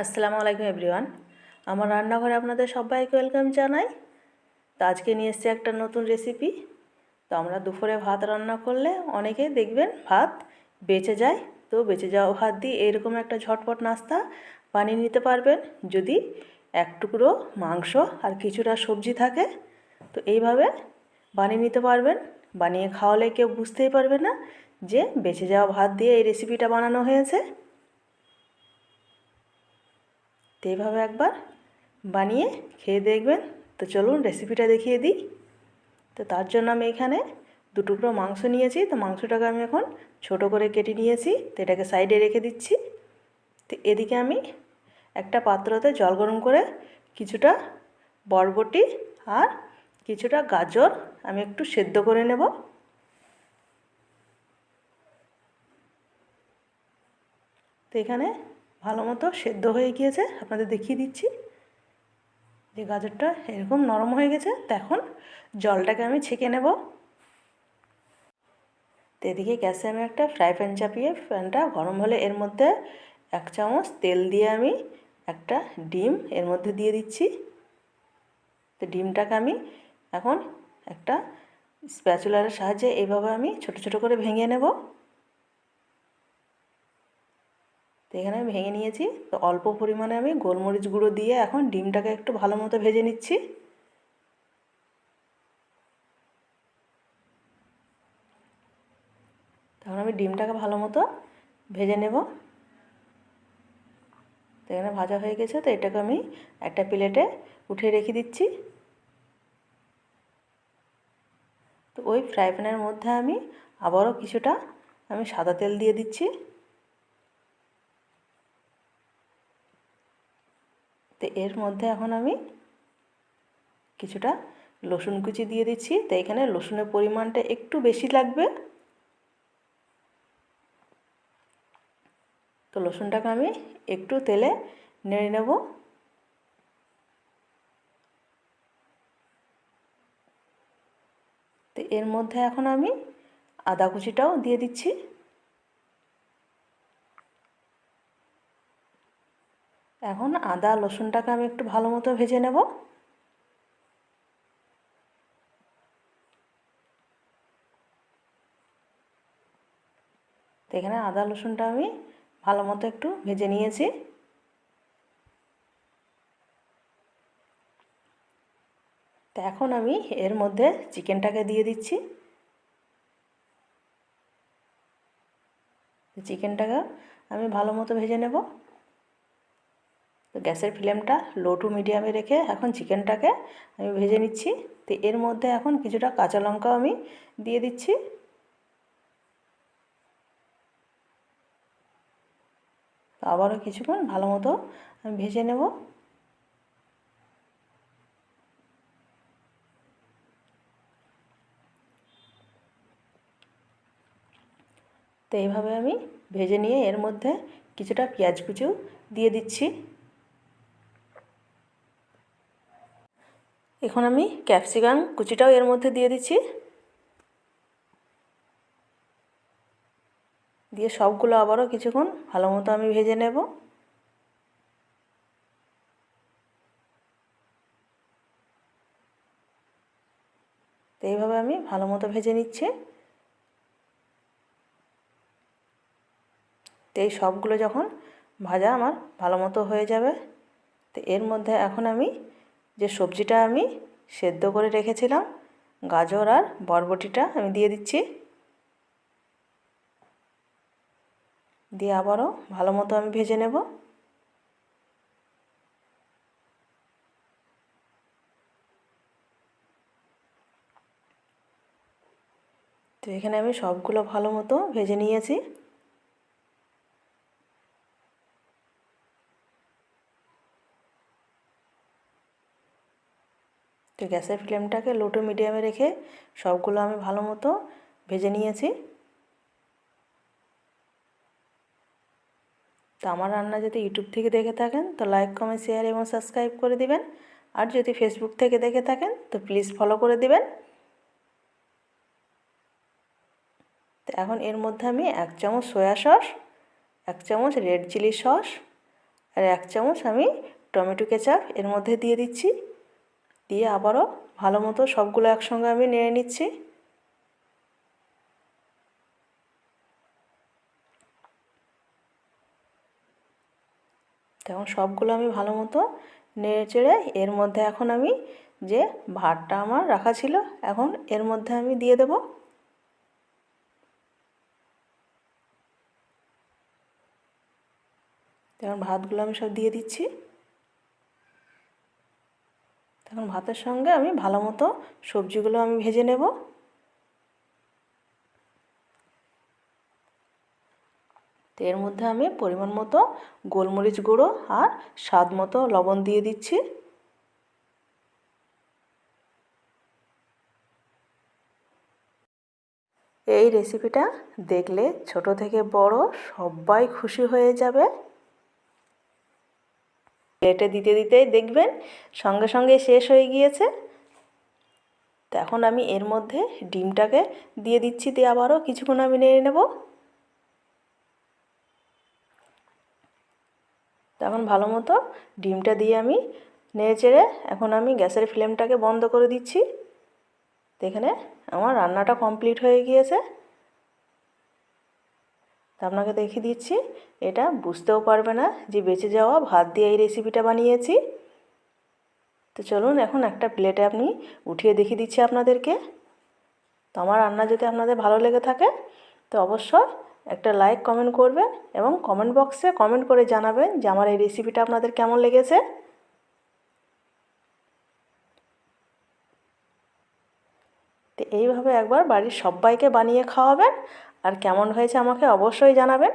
আসসালামু আলাইকুম এভরিওয়ান। আমার রান্নাঘরে আপনাদের সবাইকে ওয়েলকাম জানাই। তো আজকে নিয়ে এসেছি একটা নতুন রেসিপি। তো আমরা দুপুরে ভাত রান্না করলে অনেকে দেখবেন ভাত বেঁচে যায়। তো বেঁচে যাওয়া ভাত দিয়ে এরকম একটা ঝটপট নাস্তা বানিয়ে নিতে পারবেন। যদি এক টুকরো মাংস আর কিছুটা সবজি থাকে, তো এইভাবে বানিয়ে নিতে পারবেন। বানিয়ে খাওয়ালে কেউ বুঝতেই পারবে না যে বেঁচে যাওয়া ভাত দিয়ে এই রেসিপিটা বানানো হয়েছে। তো এইভাবে একবার বানিয়ে খেয়ে দেখবেন। তো চলুন রেসিপিটা দেখিয়ে দিই। তো তার জন্য আমি এখানে দু টুকরো মাংস নিয়েছি। তো মাংসটাকে আমি এখন ছোট করে কেটে নিয়েছি। তো এটাকে সাইডে রেখে দিচ্ছি। তো এদিকে আমি একটা পাত্রতে জল গরম করে কিছুটা বরবটি আর কিছুটা গাজর আমি একটু সেদ্ধ করে নেব। তো এখানে ভালো মতো সেদ্ধ হয়ে গিয়েছে, আপনাদের দেখিয়ে দিচ্ছি। যে গাজরটা এরকম নরম হয়ে গেছে, তো এখন জলটাকে আমি ছেঁকে নেব। তো এদিকে গ্যাসে আমি একটা ফ্রাই প্যান চাপিয়ে, প্যানটা গরম হলে এর মধ্যে এক চামচ তেল দিয়ে আমি একটা ডিম এর মধ্যে দিয়ে দিচ্ছি। তো ডিমটাকে আমি এখন একটা স্প্যাচুলারের সাহায্যে এইভাবে আমি ছোট ছোট করে ভেঙে নেব। তো এখানে আমি ভেঙে নিয়েছি। তো অল্প পরিমাণে আমি গোলমরিচ গুঁড়ো দিয়ে এখন ডিমটাকে একটু ভালো মতো ভেজে নিচ্ছি। তখন আমি ডিমটাকে ভালো মতো ভেজে নেব। তো এখানে ভাজা হয়ে গেছে, তো এটাকে আমি একটা প্লেটে উঠিয়ে রেখে দিচ্ছি। তো ওই ফ্রাই প্যানের মধ্যে আমি আবারও কিছুটা আমি সাদা তেল দিয়ে দিচ্ছি। তো এর মধ্যে এখন আমি কিছুটা রসুন কুচি দিয়ে দিচ্ছি। তো এখানে রসুনের পরিমাণটা একটু বেশি লাগবে। তো রসুনটাকে আমি একটু তেলে নেড়ে নেব। তো এর মধ্যে এখন আমি আদা কুচিটাও দিয়ে দিচ্ছি। এখন আদা, রসুনটাকে আমি একটু ভালো মতো ভেজে নেব। তো এখানে আদা, রসুনটা আমি ভালো মতো একটু ভেজে নিয়েছি। তো এখন আমি এর মধ্যে চিকেনটাকে দিয়ে দিচ্ছি। চিকেনটাকে আমি ভালো মতো ভেজে নেব। তো গ্যাসের ফ্লেমটা লো টু মিডিয়ামে রেখে এখন চিকেনটাকে আমি ভেজে নিচ্ছি। তো এর মধ্যে এখন কিছুটা কাঁচা লঙ্কাও আমি দিয়ে দিচ্ছি। তো আবারও কিছুক্ষণ ভালো মতো আমি ভেজে নেব। তো এইভাবে আমি ভেজে নিয়ে এর মধ্যে কিছুটা পেঁয়াজ কুচিও দিয়ে দিচ্ছি। এখন আমি ক্যাপসিকাম কুচিটাও এর মধ্যে দিয়ে দিচ্ছি। দিয়ে সবগুলো আবারও কিছুক্ষণ ভালো মতো আমি ভেজে নেব। তো এইভাবে আমি ভালো মতো ভেজে নিচ্ছি। তো এই সবগুলো যখন ভাজা আমার ভালো মতো হয়ে যাবে। তো এর মধ্যে এখন আমি যে সবজিটা আমি সেদ্ধ করে রেখেছিলাম, গাজর আর বরবটিটা আমি দিয়ে দিচ্ছি। দিয়ে আবারও ভালো মতো আমি ভেজে নেব। তো এখানে আমি সবগুলো ভালো মতো ভেজে নিয়েছি তো গ্যাসের ফ্লেমটাকে লো টু মিডিয়ামে রেখে সবগুলো আমি ভালো মতো ভেজে নিয়েছি। তো আমার রান্না যদি ইউটিউব থেকে দেখে থাকেন, তো লাইক কমেন্ট শেয়ার এবং সাবস্ক্রাইব করে দিবেন। আর যদি ফেসবুক থেকে দেখে থাকেন, তো প্লিজ ফলো করে দিবেন। তো এখন এর মধ্যে আমি এক চামচ সয়া সস এক চামচ রেড চিলি সস আর এক চামচ আমি টমেটো কেচাপ এর মধ্যে দিয়ে দিচ্ছি। দিয়ে আবারও ভালো মতো সবগুলো একসঙ্গে আমি নেড়ে নিচ্ছি। তখন সবগুলো আমি ভালো মতো নেড়ে চেড়ে এর মধ্যে এখন আমি যে ভাতটা আমার রাখা ছিল, এখন এর মধ্যে আমি দিয়ে দেব। তখন ভাতগুলো আমি সব দিয়ে দিচ্ছি। তখন ভাতের সঙ্গে আমি ভালো মতো সবজিগুলো আমি ভেজে নেব। এর মধ্যে আমি পরিমাণ মতো গোলমরিচ গুঁড়ো আর স্বাদ মতো লবণ দিয়ে দিচ্ছি। এই রেসিপিটা দেখলে ছোট থেকে বড় সবাই খুশি হয়ে যাবে। প্লেটে দিতে দিতেই দেখবেন সঙ্গে সঙ্গে শেষ হয়ে গিয়েছে। তো এখন আমি এর মধ্যে ডিমটাকে দিয়ে দিচ্ছি দিয়ে আবারও কিছুক্ষণ আমি নেড়ে নেব। তখন ভালো মতো ডিমটা দিয়ে আমি নেড়ে চেড়ে এখন আমি গ্যাসের ফ্লেমটাকে বন্ধ করে দিচ্ছি। এখানে আমার রান্নাটা কমপ্লিট হয়ে গিয়েছে। তা আপনাকে দেখিয়ে দিচ্ছি। এটা বুঝতেও পারবে না যে বেঁচে যাওয়া ভাত দিয়ে এই রেসিপিটা বানিয়েছি। তো চলুন এখন একটা প্লেটে আপনি উঠিয়ে দেখিয়ে দিচ্ছি আপনাদেরকে। তো আমার রান্না যদি আপনাদের ভালো লেগে থাকে, তো অবশ্যই একটা লাইক কমেন্ট করবেন এবং কমেন্ট বক্সে কমেন্ট করে জানাবেন যে আমার এই রেসিপিটা আপনাদের কেমন লেগেছে। তো এইভাবে একবার বাড়ির সবাইকে বানিয়ে খাওয়াবেন। আর কেমন হয়েছে আমাকে অবশ্যই জানাবেন।